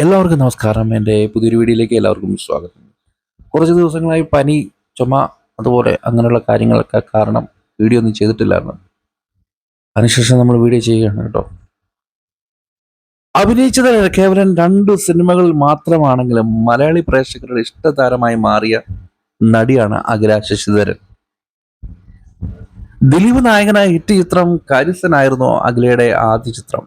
എല്ലാവർക്കും നമസ്കാരം. എന്റെ പുതിയൊരു വീഡിയോയിലേക്ക് എല്ലാവർക്കും സ്വാഗതം. കുറച്ച് ദിവസങ്ങളായി പനി ചുമ അതുപോലെ അങ്ങനെയുള്ള കാര്യങ്ങളൊക്കെ കാരണം വീഡിയോ ഒന്നും ചെയ്തിട്ടില്ലായിരുന്നു. അതിനുശേഷം നമ്മൾ വീഡിയോ ചെയ്യുകയാണ് കേട്ടോ. അഭിനയിച്ചത് കേവലം രണ്ട് സിനിമകൾ മാത്രമാണെങ്കിലും മലയാളി പ്രേക്ഷകരുടെ ഇഷ്ടതാരമായി മാറിയ നടിയാണ് അഖില ശശിധരൻ ദിലീപ് നായകനായ ഹിറ്റ് ചിത്രം കരിസനായിരുന്നു അഖിലയുടെ ആദ്യ ചിത്രം.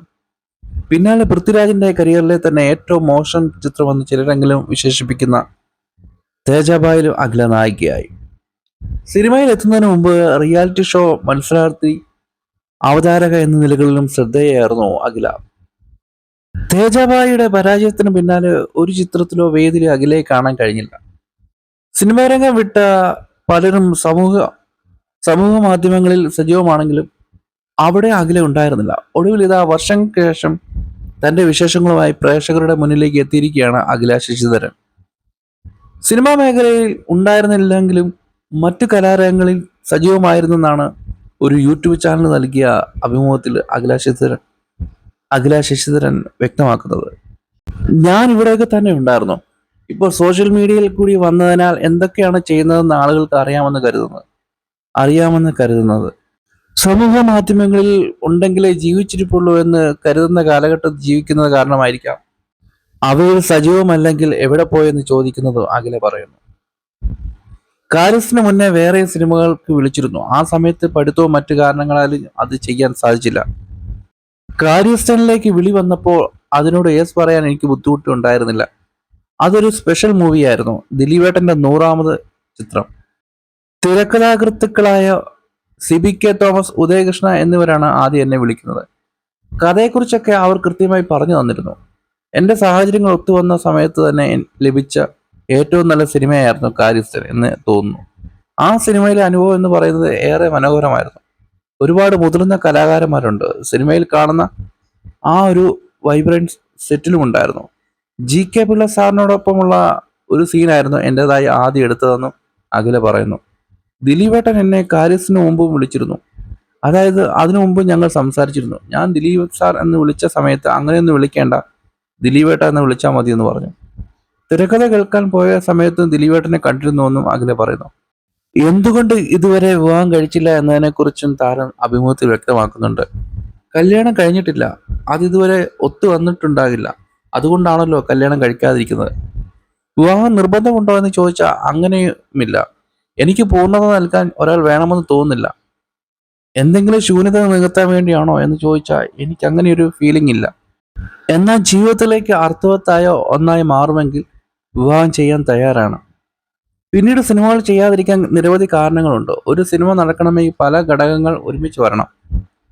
പിന്നാലെ പൃഥ്വിരാജിന്റെ കരിയറിലെ തന്നെ ഏറ്റവും മോശം ചിത്രമെന്ന് ചിലരെങ്കിലും വിശേഷിപ്പിക്കുന്ന തേജാബായിലും അഖില നായികയായി. സിനിമയിൽ എത്തുന്നതിന് മുമ്പ് റിയാലിറ്റി ഷോ മത്സരാർത്ഥി അവതാരക എന്ന നിലകളിലും ശ്രദ്ധേയായിരുന്നു അഖില. തേജാബായിയുടെ പരാജയത്തിന് പിന്നാലെ ഒരു ചിത്രത്തിലോ വേദിയിലോ അഖിലയെ കാണാൻ കഴിഞ്ഞില്ല. സിനിമാരംഗം വിട്ട പലരും സമൂഹ സമൂഹ മാധ്യമങ്ങളിൽ സജീവമാണെങ്കിലും അവിടെ അഖില ഉണ്ടായിരുന്നില്ല. ഒടുവിൽ ഇതാ വർഷങ്ങൾക്ക് ശേഷം തന്റെ വിശേഷങ്ങളുമായി പ്രേക്ഷകരുടെ മുന്നിലേക്ക് എത്തിയിരിക്കുകയാണ് അഖില ശശിധരൻ. സിനിമാ മേഖലയിൽ ഉണ്ടായിരുന്നില്ലെങ്കിലും മറ്റു കലാരംഗങ്ങളിൽ സജീവമായിരുന്നെന്നാണ് ഒരു യൂട്യൂബ് ചാനൽ നൽകിയ അഭിമുഖത്തിൽ അഖില ശശിധരൻ അഖില ശശിധരൻ വ്യക്തമാക്കുന്നത്. ഞാൻ ഇവിടെയൊക്കെ തന്നെ ഉണ്ടായിരുന്നു. ഇപ്പോൾ സോഷ്യൽ മീഡിയയിൽ കൂടി വന്നതിനാൽ എന്തൊക്കെയാണ് ചെയ്യുന്നതെന്ന് ആളുകൾക്ക് അറിയാമെന്ന് കരുതുന്നത്. അറിയാമെന്ന് കരുതുന്നത്. സമൂഹ മാധ്യമങ്ങളിൽ ഉണ്ടെങ്കിലേ ജീവിച്ചിരിപ്പുള്ളൂ എന്ന് കരുതുന്ന കാലഘട്ടത്തിൽ ജീവിക്കുന്നത് കാരണമായിരിക്കാം. അവയിൽ സജീവമല്ലെങ്കിൽ എവിടെ പോയെന്ന് ചോദിക്കുന്നത് അഖില പറയുന്നു. കാര്യത്തിന് മുന്നേ വേറെ സിനിമകൾക്ക് വിളിച്ചിരുന്നു. ആ സമയത്ത് പഠിത്തവും മറ്റു കാരണങ്ങളാലും അത് ചെയ്യാൻ സാധിച്ചില്ല. കാര്യസ്ഥനിലേക്ക് വിളി വന്നപ്പോൾ അതിനോട് യേസ് പറയാൻ എനിക്ക് ബുദ്ധിമുട്ട് ഉണ്ടായിരുന്നില്ല അതൊരു സ്പെഷ്യൽ മൂവിയായിരുന്നു. ദിലീപേട്ടന്റെ നൂറാമത് ചിത്രം. തിരക്കഥാകൃത്തുക്കളായ സിബി കെ തോമസ് ഉദയകൃഷ്ണ എന്നിവരാണ് ആദ്യം എന്നെ വിളിക്കുന്നത്. കഥയെക്കുറിച്ചൊക്കെ അവർ കൃത്യമായി പറഞ്ഞു തന്നിരുന്നു. എന്റെ സാഹചര്യങ്ങൾ ഒത്തുവന്ന സമയത്ത് തന്നെ ലഭിച്ച ഏറ്റവും നല്ല സിനിമയായിരുന്നു കാര്യസ്ഥൻ എന്ന് തോന്നുന്നു. ആ സിനിമയിലെ അനുഭവം എന്ന് പറയുന്നത് ഏറെ മനോഹരമായിരുന്നു. ഒരുപാട് മുതിർന്ന കലാകാരന്മാരുണ്ട്. സിനിമയിൽ കാണുന്ന ആ ഒരു വൈബ്രൻസ് സെറ്റിലും ഉണ്ടായിരുന്നു. ജി കെ പിള്ള സാറിനോടൊപ്പമുള്ള ഒരു സീനായിരുന്നു എന്റെതായി ആദ്യം എടുത്തതെന്നും അഖില പറയുന്നു. ദിലീപേട്ടൻ എന്നെ കാര്യത്തിന് മുമ്പും വിളിച്ചിരുന്നു. അതായത് അതിനു മുമ്പ് ഞങ്ങൾ സംസാരിച്ചിരുന്നു. ഞാൻ ദിലീപ് സാർ എന്ന് വിളിച്ച സമയത്ത് അങ്ങനെയൊന്നും വിളിക്കേണ്ട ദിലീപേട്ട എന്ന് വിളിച്ചാൽ മതി എന്ന് പറഞ്ഞു. തിരക്കഥ കേൾക്കാൻ പോയ സമയത്ത് ദിലീപേട്ടനെ കണ്ടിരുന്നുവെന്നും അഖില പറയുന്നു. എന്തുകൊണ്ട് ഇതുവരെ വിവാഹം കഴിച്ചില്ല എന്നതിനെക്കുറിച്ചും താരം അഭിമുഖത്തിൽ വ്യക്തമാക്കുന്നുണ്ട്. കല്യാണം കഴിഞ്ഞിട്ടില്ല. അത് ഇതുവരെ ഒത്തു വന്നിട്ടുണ്ടാകില്ല. അതുകൊണ്ടാണല്ലോ കല്യാണം കഴിക്കാതിരിക്കുന്നത്. വിവാഹം നിർബന്ധമുണ്ടോ എന്ന് ചോദിച്ചാൽ അങ്ങനെയുമില്ല. എനിക്ക് പൂർണത നൽകാൻ ഒരാൾ വേണമെന്ന് തോന്നുന്നില്ല. എന്തെങ്കിലും ശൂന്യത നികത്താൻ വേണ്ടിയാണോ എന്ന് ചോദിച്ചാൽ എനിക്ക് അങ്ങനെ ഒരു ഫീലിംഗ് ഇല്ല. എന്നാൽ ജീവിതത്തിലേക്ക് അർത്ഥവത്തായ ഒന്നായി മാറുമെങ്കിൽ വിവാഹം ചെയ്യാൻ തയ്യാറാണ്. പിന്നീട് സിനിമകൾ ചെയ്യാതിരിക്കാൻ നിരവധി കാരണങ്ങളുണ്ട്. ഒരു സിനിമ നടക്കണമെങ്കിൽ പല ഘടകങ്ങൾ ഒരുമിച്ച് വരണം.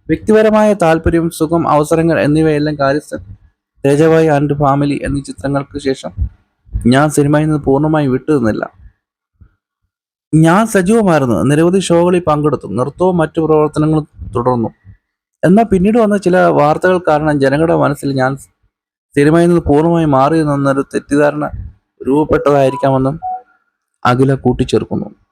വ്യക്തിപരമായ താല്പര്യം സുഖം അവസരങ്ങൾ എന്നിവയെല്ലാം കാര്യസ്ഥൻ തേജവായി ആൻഡ് ഫാമിലി എന്നീ ചിത്രങ്ങൾക്ക് ശേഷം ഞാൻ സിനിമയിൽ നിന്ന് പൂർണമായി വിട്ടുനിന്നില്ല ഞാൻ സജീവമായിരുന്നു. നിരവധി ഷോകളിൽ പങ്കെടുത്തു. നൃത്തവും മറ്റു പ്രവർത്തനങ്ങളും തുടർന്നു. എന്നാൽ പിന്നീട് വന്ന ചില വാർത്തകൾ കാരണം ജനങ്ങളുടെ മനസ്സിൽ ഞാൻ സിനിമയിൽ നിന്ന് പൂർണമായി മാറി നിന്നൊരു തെറ്റിദ്ധാരണ രൂപപ്പെട്ടതായിരിക്കാമെന്നും അഖില കൂട്ടിച്ചേർക്കുന്നു.